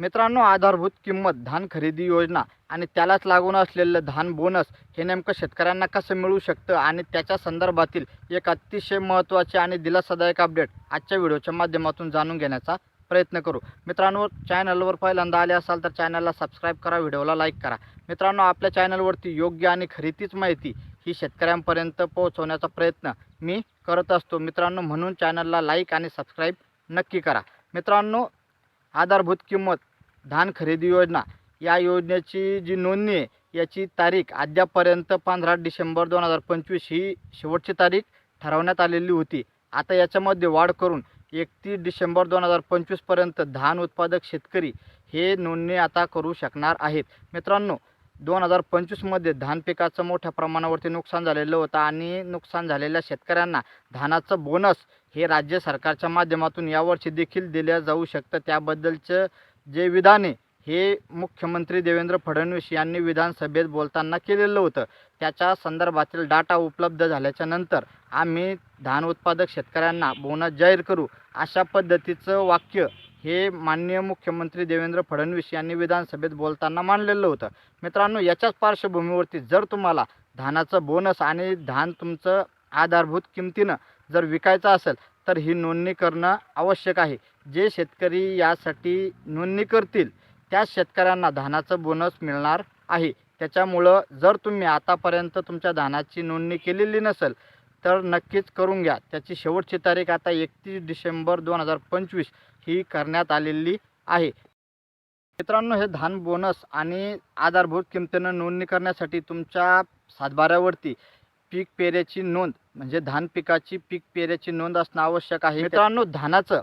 मित्रांनो आधारभूत किंमत धान खरेदी योजना आणि त्यालाच लागून असलेलं धान बोनस हे नेमकं शेतकऱ्यांना कसं मिळू शकतं आणि त्याच्या संदर्भातील एक अतिशय महत्त्वाचे आणि दिलासादायक अपडेट आजच्या व्हिडिओच्या माध्यमातून जाणून घेण्याचा प्रयत्न करू. मित्रांनो चॅनलवर पहिल्यांदा आले असाल तर चॅनलला सबस्क्राईब करा व्हिडिओला लाईक करा. मित्रांनो आपल्या चॅनलवरती योग्य आणि खरेदीच माहिती ही शेतकऱ्यांपर्यंत पोहोचवण्याचा प्रयत्न मी करत असतो. मित्रांनो म्हणून चॅनलला लाईक आणि सबस्क्राईब नक्की करा. मित्रांनो आधारभूत किंमत धान खरेदी योजना. या योजनेची जी नोंदणी आहे याची तारीख अद्यापर्यंत पंधरा डिसेंबर दोन हजार पंचवीस ही शेवटची तारीख ठरवण्यात आलेली होती. आता याच्यामध्ये वाढ करून एकतीस डिसेंबर दोन हजार पंचवीसपर्यंत धान उत्पादक शेतकरी हे नोंदणी आता करू शकणार आहेत. मित्रांनो दोन हजार पंचवीसमध्ये धान पिकाचं मोठ्या प्रमाणावरती नुकसान झालेलं होतं आणि नुकसान झालेल्या शेतकऱ्यांना धानाचं बोनस हे राज्य सरकारच्या माध्यमातून यावर्षी देखील दिल्या जाऊ शकतं. त्याबद्दलचं जे विधान आहे हे मुख्यमंत्री देवेंद्र फडणवीस यांनी विधानसभेत बोलताना केलेलं होतं त्याच्या संदर्भातील डाटा उपलब्ध झाल्याच्यानंतर आम्ही धान उत्पादक शेतकऱ्यांना बोनस जाहीर करू अशा पद्धतीचं वाक्य हे माननीय मुख्यमंत्री देवेंद्र फडणवीस यांनी विधानसभेत बोलताना मांडलेलं होतं. मित्रांनो याच्याच पार्श्वभूमीवरती जर तुम्हाला धानाचं बोनस आणि धान तुमचं आधारभूत किमतीनं जर विकायचं असेल तर ही नोंदणी करणं आवश्यक आहे. जे शेतकरी यासाठी नोंदणी करतील त्या शेतकऱ्यांना धानाचं बोनस मिळणार आहे. त्याच्यामुळं जर तुम्ही आतापर्यंत तुमच्या धानाची नोंदणी केलेली नसेल तर नक्कीच करून घ्या. त्याची शेवटची तारीख आता एकतीस डिसेंबर दोन हजार पंचवीस ही करण्यात आलेली आहे. मित्रांनो हे धान बोनस आणि आधारभूत किमतीनं नोंदणी करण्यासाठी तुमच्या सातबाऱ्यावरती पीक पेऱ्याची नोंद म्हणजे धान पिकाची पीक पेऱ्याची नोंद असणं आवश्यक आहे. मित्रांनो धानाचं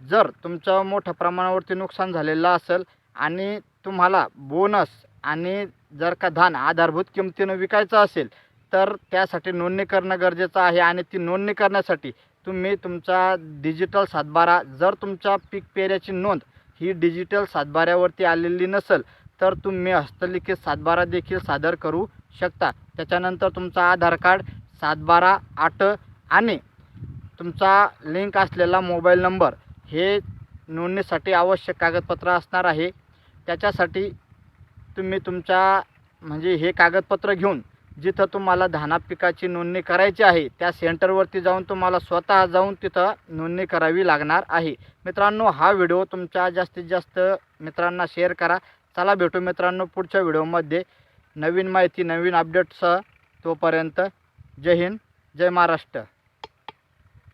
जर तुमचं मोठ्या प्रमाणावरती नुकसान झालेलं असेल आणि तुम्हाला बोनस आणि जर का धान आधारभूत किमतीनं विकायचं असेल तर त्यासाठी नोंदणी करणं गरजेचं आहे आणि ती नोंदणी करण्यासाठी तुम्ही तुमचा डिजिटल सातबारा जर तुमच्या पीक पेऱ्याची नोंद ही डिजिटल सातबाऱ्यावरती आलेली नसेल तर तुम्ही हस्तलिखित सातबारा देखील सादर करू शकता. त्याच्यानंतर तुमचा आधार कार्ड सात बारा आठ आणि तुमचा लिंक असलेला मोबाईल नंबर हे नोंदणीसाठी आवश्यक कागदपत्र असणार आहे. त्याच्यासाठी तुम्ही तुमच्या म्हणजे हे कागदपत्र घेऊन जिथं तुम्हाला धाना पिकाची नोंदणी करायची आहे त्या सेंटरवरती जाऊन तुम्हाला स्वतः जाऊन तिथं नोंदणी करावी लागणार आहे. मित्रांनो हा व्हिडिओ तुमच्या जास्तीत जास्त मित्रांना शेअर करा. चला भेटू मित्रांनो पुढच्या व्हिडिओमध्ये. नवीन माहिती नवीन अपडेटसह तोपर्यंत जय हिंद जय महाराष्ट्र.